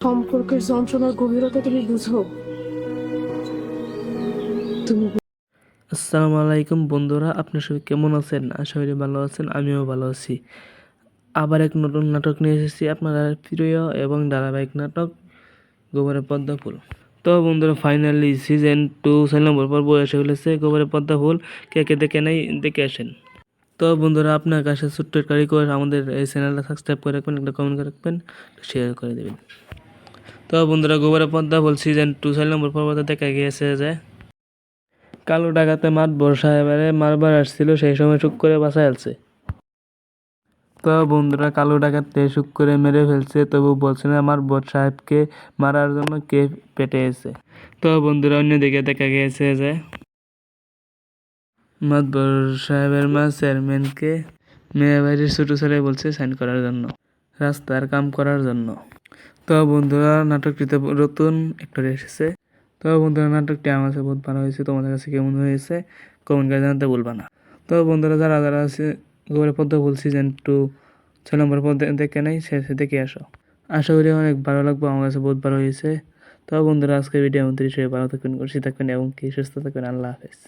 সম্পর্কের যন্ত্রণার গভীরতা তুমি বুঝো। তুমি আসসালামু আলাইকুম বন্ধুরা আপনার সবাই কেমন আছেন? আশা করি ভালো আছেন, আমিও ভালো আছি। আবার এক নতুন নাটক নিয়ে এসেছি আপনাদের প্রিয় এবং ধারাবাহিক নাটক, গোবরের পদ্মা ফুল। তো বন্ধুরা ফাইনালি সিজন টু ছয় নম্বর পর্ব এসে ফেলেছে গোবরের পদ্মা ফুল কে কে দেখে নেই, দেখে আসেন। তো বন্ধুরা, আপনার কাছে ছোট্ট রিকোয়েস্ট আমাদের এই চ্যানেলটা সাবস্ক্রাইব করে রাখবেন, একটা কমেন্ট করে রাখবেন শেয়ার করে দেবেন। তো বন্ধুরা, গোবরের ফুল সিজন টু ছয় নম্বর পর্বতে দেখা গিয়েছে যে কালো ডাকাতে মাত বর্ষা এবারে মারবার আসছিল, সেই সময় টুক করে বাঁচা আছে তো বন্ধুরা, কালো ডাকাতে শুক করে মেরে ফেলছে, তবু বলছে না, আমার বট সাহেবকে মারার জন্য কে পেটে এসে তো বন্ধুরা, অন্যদিকে দেখা গিয়েছে যে মাতবর সাহেবের মা চেয়ারম্যানকে মেয়ে বাড়ির ছোটো ছেলে বলছে, সাইন করার জন্য, রাস্তার কাম করার জন্য। তো বন্ধুরা, নাটকটিতে নতুন একটা এসেছে। তো বন্ধুরা, নাটকটি আমার কাছে বহুত ভালো হয়েছে। তোমাদের কাছে কেমন হয়েছে? কমেন্ট করে জানাতে ভুলবা না। তো বন্ধুরা, যারা যারা আছে গোবরের পদ্ম ফুল সিজন টু ছয় নম্বর পদ দেখে নেই সে দেখে আসো। আশা করি অনেক ভালো লাগবে, আমার কাছে বহুত ভালো হয়েছে। তো বন্ধুরা আজকে ভিডিও মন্ত্রী হিসেবে ভালো থাকবেন, খুশি থাকবেন, এবং কি সুস্থ থাকবেন, আল্লাহ হাফেজ।